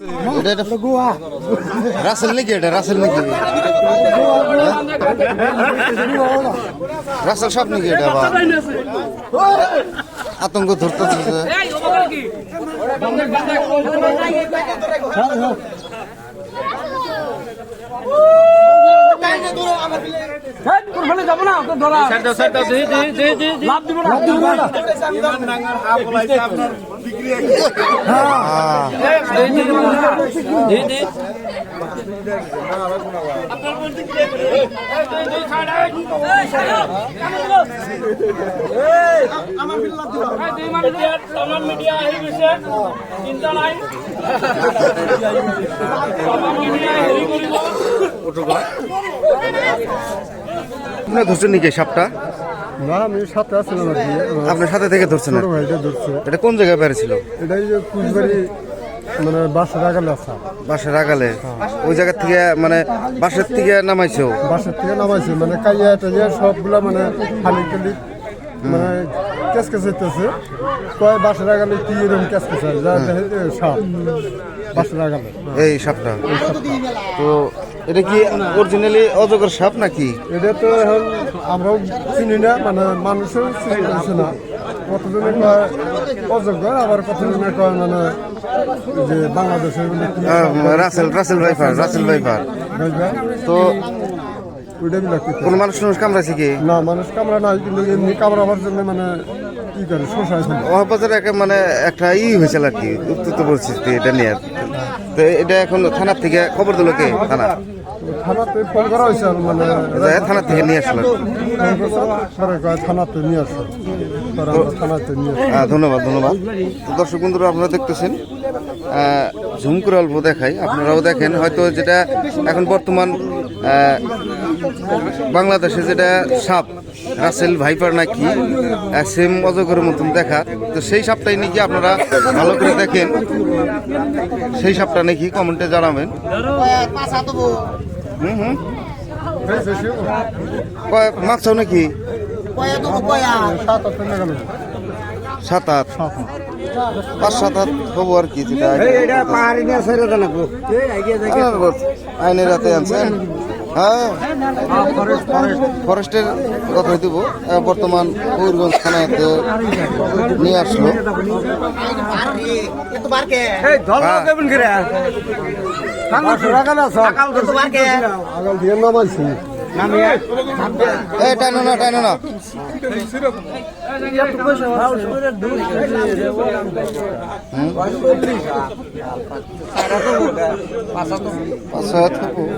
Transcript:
এটা এটা রাসেল নাকি এটা রাসেল নাকি রাসেল সব নাকি এটা আবার আতঙ্ক ধরতেছে আহ, মিডিয়া হেৰি গৈছে চিন্তা নাই মিডিয়া হেৰি কৰিব আপনি ধরছেন নাকি সাপটা? না আমি সাথে আসছিলাম আর কি আপনার সাথে থেকে ধরছেন ছোট ভাইটা ধরছে। এটা কোন জায়গায় বেড়েছিল? এটাই যে কুচবাড়ি মানে বাসের আগালে আসা বাসের আগালে? ওই জায়গা থেকে মানে বাসের থেকে নামাইছে ও। বাসের থেকে নামাইছে মানে কাইয়া টাইয়া সবগুলা মানে খালি খালি মানে কেস কেস হইতেছে। কয় বাসের আগালে কি এরকম কেস কেস হয়? সাপ বাসের আগালে। এই সাপটা। তো এটা কি অরিজিনালি অজগর সাপ নাকি? এটা তো এখন আমরাও চিনি না মানে মানুষও চিনি না কতজনে অযোগ্য আবার কতজনে কয় মানে যে বাংলাদেশের রাসেল রাসেল ভাইফার রাসেল ভাইফার তো ওইটা বিলাক কোন মানুষ কি? না মানুষ কামড়া নাই কিন্তু এমনি কামড়াবার জন্য মানে কি করে শোষায় ফেলে একটা মানে একটা ই হয়েছিল আর কি উত্তপ্ত পরিস্থিতি এটা নিয়ে তো এটা এখন থেকে খবর দিল কে? থানা। থানাতে ফোন করা হয়েছে মানে থেকে নিয়ে আসলো। থানাতে আহ, ধন্যবাদ দর্শক বন্ধুরা আপনারা দেখতেছেন ঝুমকুর অল্প দেখাই আপনারাও দেখেন হয়তো যেটা এখন বর্তমান বাংলাদেশে যেটা সাপ রাসেল ভাইপার নাকি সেম অজগরের মতন দেখা। তো সেই সাপটাই নাকি আপনারা ভালো করে দেখেন। সেই সাপটা নাকি কমেন্টে জানাবেন। হুম হুম। মাছও নাকি? সাত আট। পাঁচ সাত আট হব আর কি আইনের রাতে আনছেন। হ্যাঁ। ফরেস্টের কথা দিব বর্তমান ময়ূরগঞ্জ থানায় নিয়ে আসলো। আগাল দিয়ে নামাইছি এই টানো না টানো না পাঁচ ছয় হাত হব।